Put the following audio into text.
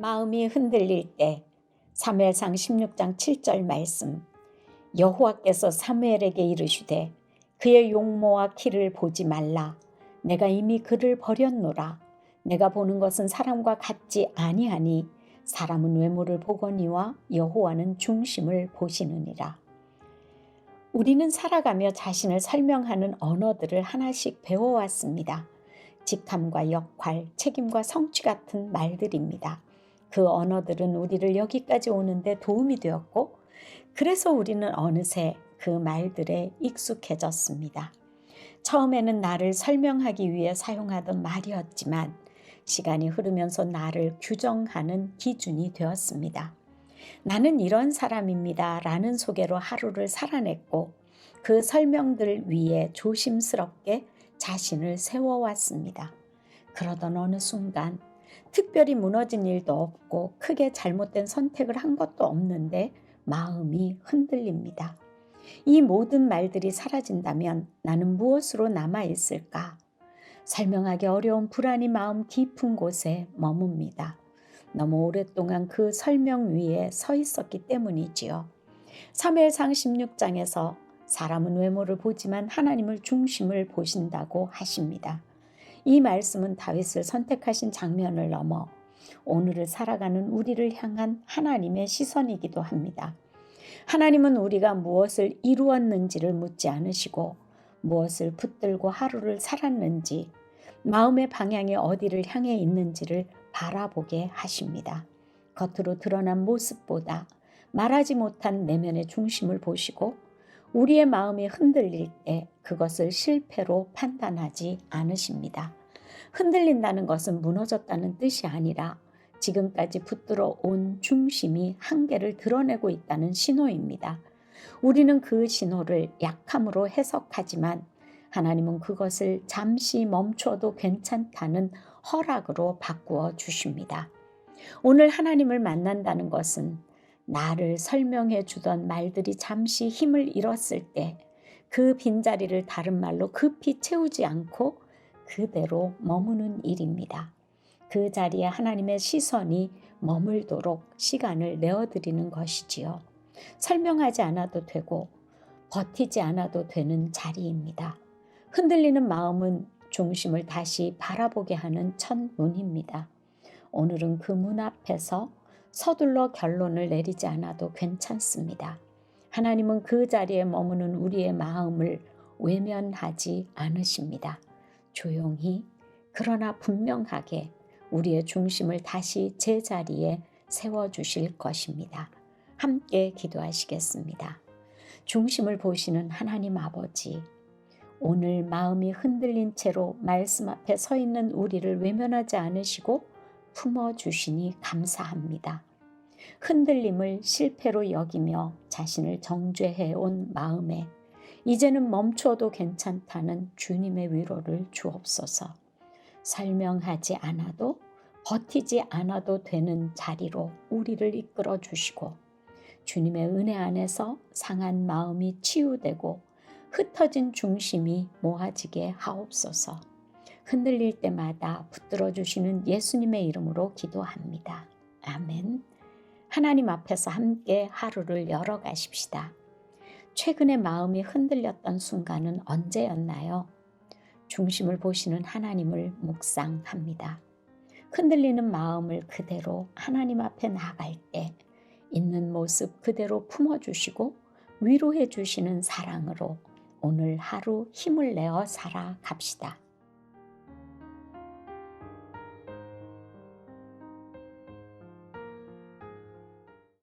마음이 흔들릴 때 사무엘상 16장 7절 말씀 여호와께서 사무엘에게 이르시되 그의 용모와 키를 보지 말라 내가 이미 그를 버렸노라 내가 보는 것은 사람과 같지 아니하니 사람은 외모를 보거니와 여호와는 중심을 보시느니라 우리는 살아가며 자신을 설명하는 언어들을 하나씩 배워왔습니다. 직함과 역할, 책임과 성취 같은 말들입니다. 그 언어들은 우리를 여기까지 오는데 도움이 되었고, 그래서 우리는 어느새 그 말들에 익숙해졌습니다. 처음에는 나를 설명하기 위해 사용하던 말이었지만, 시간이 흐르면서 나를 규정하는 기준이 되었습니다. 나는 이런 사람입니다. 라는 소개로 하루를 살아냈고, 그 설명들 위에 조심스럽게 자신을 세워왔습니다. 그러던 어느 순간 특별히 무너진 일도 없고 크게 잘못된 선택을 한 것도 없는데 마음이 흔들립니다. 이 모든 말들이 사라진다면 나는 무엇으로 남아있을까? 설명하기 어려운 불안이 마음 깊은 곳에 머뭅니다. 너무 오랫동안 그 설명 위에 서 있었기 때문이지요. 3일상 16장에서 사람은 외모를 보지만 하나님을 중심을 보신다고 하십니다. 이 말씀은 다윗을 선택하신 장면을 넘어 오늘을 살아가는 우리를 향한 하나님의 시선이기도 합니다. 하나님은 우리가 무엇을 이루었는지를 묻지 않으시고 무엇을 붙들고 하루를 살았는지 마음의 방향이 어디를 향해 있는지를 바라보게 하십니다. 겉으로 드러난 모습보다 말하지 못한 내면의 중심을 보시고 우리의 마음이 흔들릴 때 그것을 실패로 판단하지 않으십니다. 흔들린다는 것은 무너졌다는 뜻이 아니라 지금까지 붙들어 온 중심이 한계를 드러내고 있다는 신호입니다. 우리는 그 신호를 약함으로 해석하지만 하나님은 그것을 잠시 멈춰도 괜찮다는 허락으로 바꾸어 주십니다. 오늘 하나님을 만난다는 것은 나를 설명해 주던 말들이 잠시 힘을 잃었을 때 그 빈자리를 다른 말로 급히 채우지 않고 그대로 머무는 일입니다. 그 자리에 하나님의 시선이 머물도록 시간을 내어드리는 것이지요. 설명하지 않아도 되고 버티지 않아도 되는 자리입니다. 흔들리는 마음은 중심을 다시 바라보게 하는 첫 문입니다. 오늘은 그 문 앞에서 서둘러 결론을 내리지 않아도 괜찮습니다. 하나님은 그 자리에 머무는 우리의 마음을 외면하지 않으십니다. 조용히 그러나 분명하게 우리의 중심을 다시 제자리에 세워주실 것입니다. 함께 기도하시겠습니다. 중심을 보시는 하나님 아버지, 오늘 마음이 흔들린 채로 말씀 앞에 서 있는 우리를 외면하지 않으시고 품어주시니 감사합니다. 흔들림을 실패로 여기며 자신을 정죄해 온 마음에 이제는 멈춰도 괜찮다는 주님의 위로를 주옵소서. 설명하지 않아도 버티지 않아도 되는 자리로 우리를 이끌어 주시고 주님의 은혜 안에서 상한 마음이 치유되고 흩어진 중심이 모아지게 하옵소서. 흔들릴 때마다 붙들어 주시는 예수님의 이름으로 기도합니다. 아멘. 하나님 앞에서 함께 하루를 열어 가십시다. 최근에 마음이 흔들렸던 순간은 언제였나요? 중심을 보시는 하나님을 묵상합니다. 흔들리는 마음을 그대로 하나님 앞에 나갈 때 있는 모습 그대로 품어주시고 위로해 주시는 사랑으로 오늘 하루 힘을 내어 살아갑시다.